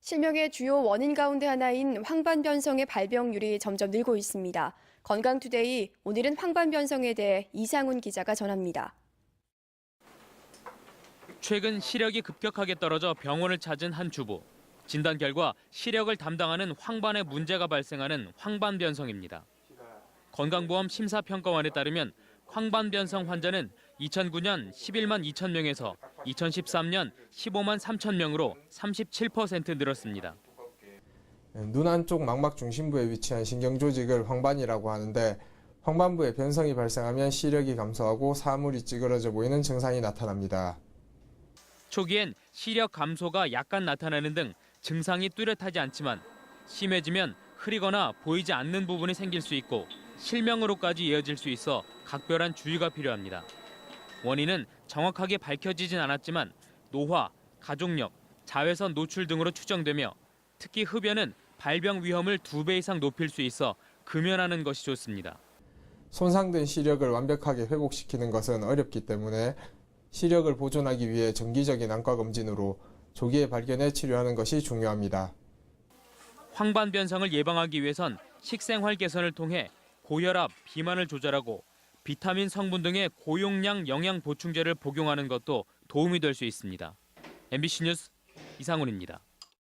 실명의 주요 원인 가운데 하나인 황반변성의 발병률이 점점 늘고 있습니다. 건강투데이 오늘은 황반변성에 대해 이상훈 기자가 전합니다. 최근 시력이 급격하게 떨어져 병원을 찾은 한 주부. 진단 결과 시력을 담당하는 황반에 문제가 발생하는 황반변성입니다. 건강보험 심사평가원에 따르면 황반변성 환자는 2009년 11만 2천 명에서 2013년 15만 3천 명으로 37% 늘었습니다. 눈 안쪽 망막 중심부에 위치한 신경 조직을 황반이라고 하는데 황반부에 변성이 발생하면 시력이 감소하고 사물이 찌그러져 보이는 증상이 나타납니다. 초기엔 시력 감소가 약간 나타나는 등 증상이 뚜렷하지 않지만 심해지면 흐리거나 보이지 않는 부분이 생길 수 있고 실명으로까지 이어질 수 있어 각별한 주의가 필요합니다. 원인은 정확하게 밝혀지진 않았지만 노화, 가족력, 자외선 노출 등으로 추정되며 특히 흡연은 발병 위험을 두 배 이상 높일 수 있어 금연하는 것이 좋습니다. 손상된 시력을 완벽하게 회복시키는 것은 어렵기 때문에 시력을 보존하기 위해 정기적인 안과 검진으로 조기에 발견해 치료하는 것이 중요합니다. 황반 변성을 예방하기 위해선 식생활 개선을 통해 고혈압, 비만을 조절하고 비타민 성분 등의 고용량 영양 보충제를 복용하는 것도 도움이 될 수 있습니다. MBC 뉴스 이상훈입니다.